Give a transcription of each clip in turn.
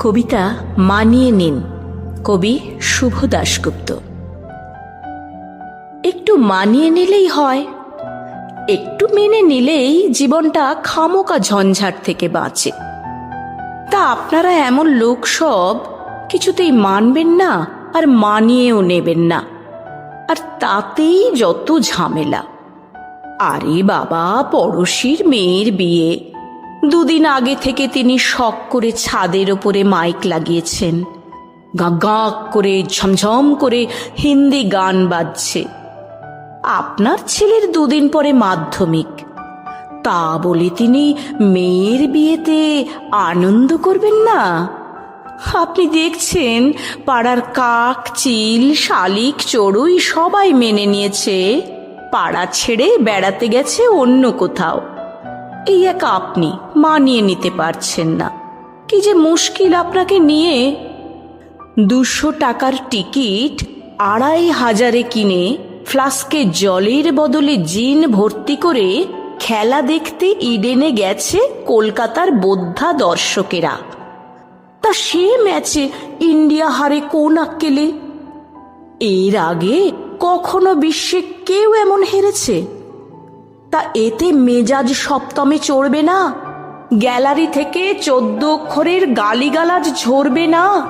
কবিতা মানিয়ে নিন। কবি শুভ দাশগুপ্ত একটু মানিয়ে নিলেই হয়। একটু মেনে নিলেই জীবনটা খামোকা ঝঞ্ঝাট থেকে বাঁচে। তা আপনারা এমন লোক সব কিছুতেই মানবেন না আর মানিয়েও নেবেন না। আর তাতেই যত ঝামেলা। আরে বাবা, পড়শির মেয়ের বিয়ে। দুদিন আগে থেকে তিনি শখ করে ছাদের ওপরে মাইক লাগিয়েছেন। গা করে, ঝমঝম করে হিন্দি গান বাজছে। আপনার ছেলের দুদিন পরে মাধ্যমিক। তা বলে তিনি মেয়ের বিয়েতে আনন্দ করবেন না? আপনি দেখছেন, পাড়ার কাক, চিল, শালিক, চড়ুই সবাই মেনে নিয়েছে। পাড়া ছেড়ে বেড়াতে গেছে অন্য কোথাও। এই এক আপনি মানিয়ে নিতে পারছেন না। কি যে মুশকিল আপনাকে নিয়ে। দুশো টাকার টিকিট আড়াই হাজারে কিনে ফ্লাস্কে জলের বদলে জিন ভর্তি করে খেলা দেখতে ইডেনে গেছে কলকাতার বোদ্ধা দর্শকেরা। তা সে ম্যাচে ইন্ডিয়া হারে কোন আক্কেলে? এর আগে কখনো বিশ্বে কেউ এমন হেরেছে? তা এতে মেজাজ সপ্তমে চড়বে না? গ্যালারি থেকে চোদ্দ অক্ষরের গালিগালাজ ঝরবে না?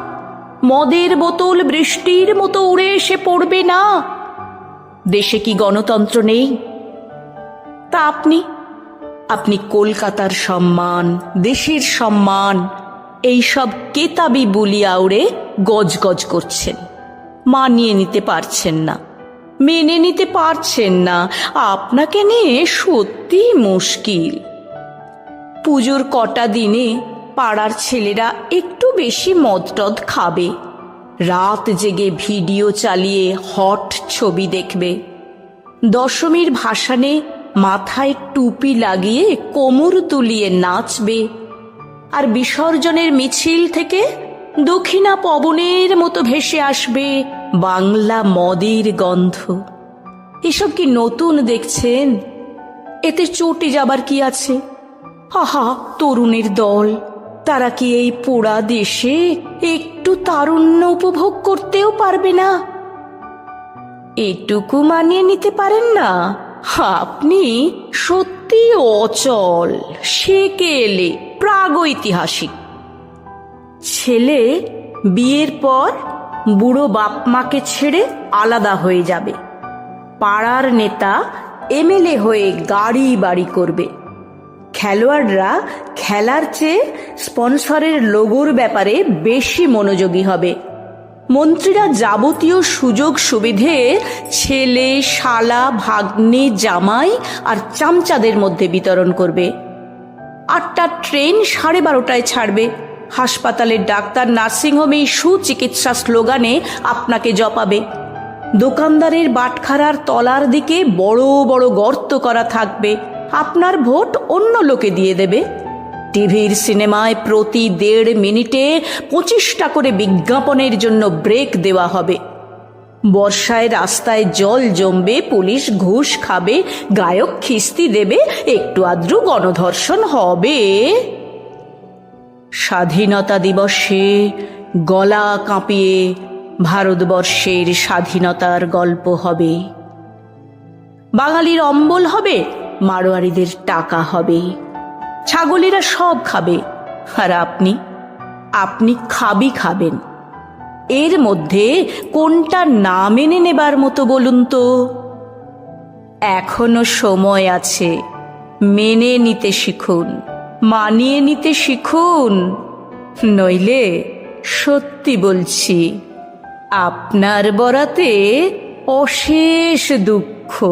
মদের বোতল বৃষ্টির মতো উড়ে এসে পড়বে না? দেশে কি গণতন্ত্র নেই? তা আপনি আপনি কলকাতার সম্মান, দেশের সম্মান, এইসব কেতাবি বুলিয়া উড়ে গজগজ করছেন। মানিয়ে নিতে পারছেন না। মেনে নিতে পারছেন না। আপনাকে নিয়ে সত্যি মুশকিল। পুজোর কটা দিনে পাড়ার ছেলেরা একটু বেশি মদ টদ খাবে। রাত জেগে ভিডিও চালিয়ে হট ছবি দেখবে। দশমীর ভাসানে মাথায় টুপি লাগিয়ে কোমর তুলিয়ে নাচবে। আর বিসর্জনের মিছিল থেকে দক্ষিণা পবনের মতো ভেসে আসবে বাংলা মদের গন্ধ। এসব কি নতুন দেখছেন? এতে চটে যাবার কি আছে? আহা, তরুণের দল। তারা কি এই পোড়া দেশে একটু তারুণ্য উপভোগ করতেও পারবে না? এটুকু মানিয়ে নিতে পারেন না? আপনি সত্যি অচল সে সেকেলে, প্রাগৈতিহাসিক। ছেলে, বিয়ের পর বুড়ো বাপ মাকে ছেড়ে আলাদা হয়ে যাবে। পাড়ার নেতা এমএলএ হয়ে গাড়ি বাড়ি করবে। খেলোয়াড়রা খেলার চেয়ে স্পন্সরের লোগোর ব্যাপারে বেশি মনোযোগী হবে। মন্ত্রীরা যাবতীয় সুযোগ সুবিধে ছেলে, শালা, ভাগ্নে, জামাই আর চামচাদের মধ্যে বিতরণ করবে। আটটা ট্রেন সাড়ে বারোটায় ছাড়বে। হাসপাতালের ডাক্তার নার্সিংহোমে সুচিকিৎসা স্লোগানে আপনাকে জপাবে। দোকানদারের বাটখারার তলার দিকে বড় বড় গর্ত করা থাকবে। আপনার ভোট অন্য লোকে দিয়ে দেবে। টিভির সিনেমায় প্রতি দেড় মিনিটে পঁচিশটা করে বিজ্ঞাপনের জন্য ব্রেক দেওয়া হবে। বর্ষায় রাস্তায় জল জমবে, পুলিশ ঘুষ খাবে, গায়ক খিস্তি দেবে, একটু আদ্রু গণধর্ষণ হবে। স্বাধীনতা দিবসে গলা কাঁপিয়ে ভারতবর্ষের স্বাধীনতার গল্প হবে। বাঙালির অম্বল হবে, মারোয়ারিদের টাকা হবে। ছাগলেরা সব খাবে, আর আপনি আপনি খাবি খাবেন। এর মধ্যে কোনটা না মেনে নেবার মতো বলুন তো? এখনও সময় আছে, মেনে নিতে শিখুন। মানিয়ে নিতে শিখুন। নইলে সত্যি বলছি আপনার বরাতে অশেষ দুঃখ।